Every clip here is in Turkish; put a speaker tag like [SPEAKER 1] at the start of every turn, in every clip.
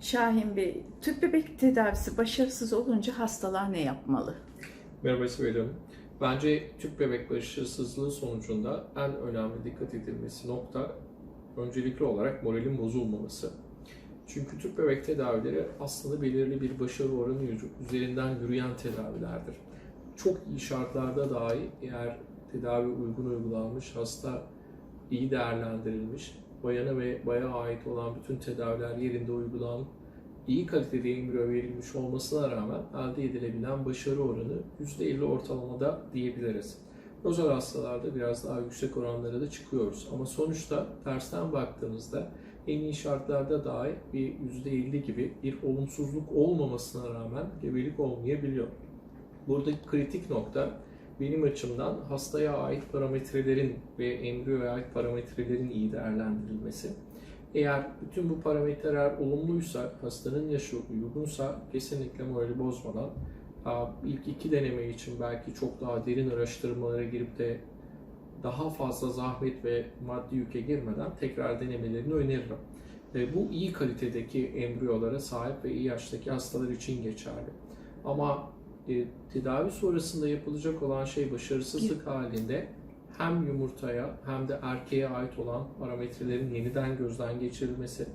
[SPEAKER 1] Şahin Bey, tüp bebek tedavisi başarısız olunca hastalar ne yapmalı?
[SPEAKER 2] Merhaba Sibel Hanım. Bence tüp bebek başarısızlığı sonucunda en önemli dikkat edilmesi nokta öncelikli olarak moralin bozulmaması. Çünkü tüp bebek tedavileri aslında belirli bir başarı oranı üzerinden yürüyen tedavilerdir. Çok iyi şartlarda dahi eğer tedavi uygun uygulanmış, hasta iyi değerlendirilmiş, bayana ve baya ait olan bütün tedaviler yerinde uygulanıp iyi kalitede embriyo verilmiş olmasına rağmen elde edilebilen başarı oranı %50 ortalamada diyebiliriz. Özel hastalarda biraz daha yüksek oranlara da çıkıyoruz. Ama sonuçta tersten baktığımızda en iyi şartlarda dahi bir %50 gibi bir olumsuzluk olmamasına rağmen gebelik olmayabiliyor. Buradaki kritik nokta benim açımdan hastaya ait parametrelerin ve embriyoya ait parametrelerin iyi değerlendirilmesi. Eğer bütün bu parametreler olumluysa, hastanın yaşı uygunsa kesinlikle morali bozmadan ilk iki deneme için belki çok daha derin araştırmalara girip de daha fazla zahmet ve maddi yüke girmeden tekrar denemelerini öneririm. Ve bu iyi kalitedeki embriyolara sahip ve iyi yaştaki hastalar için geçerli. Ama e, tedavi sonrasında yapılacak olan şey başarısızlık halinde hem yumurtaya hem de erkeğe ait olan parametrelerin yeniden gözden geçirilmesi,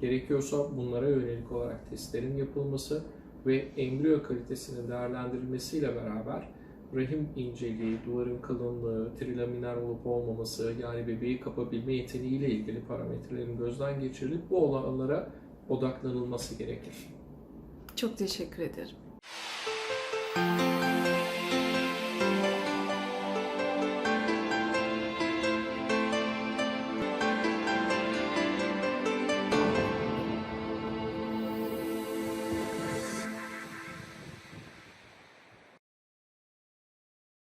[SPEAKER 2] gerekiyorsa bunlara yönelik olarak testlerin yapılması ve embriyo kalitesinin değerlendirilmesiyle beraber rahim inceliği, duvarın kalınlığı, trilaminar olup olmaması yani bebeği kapabilme yeteneğiyle ilgili parametrelerin gözden geçirilip bu olanlara odaklanılması gerekir.
[SPEAKER 1] Çok teşekkür ederim.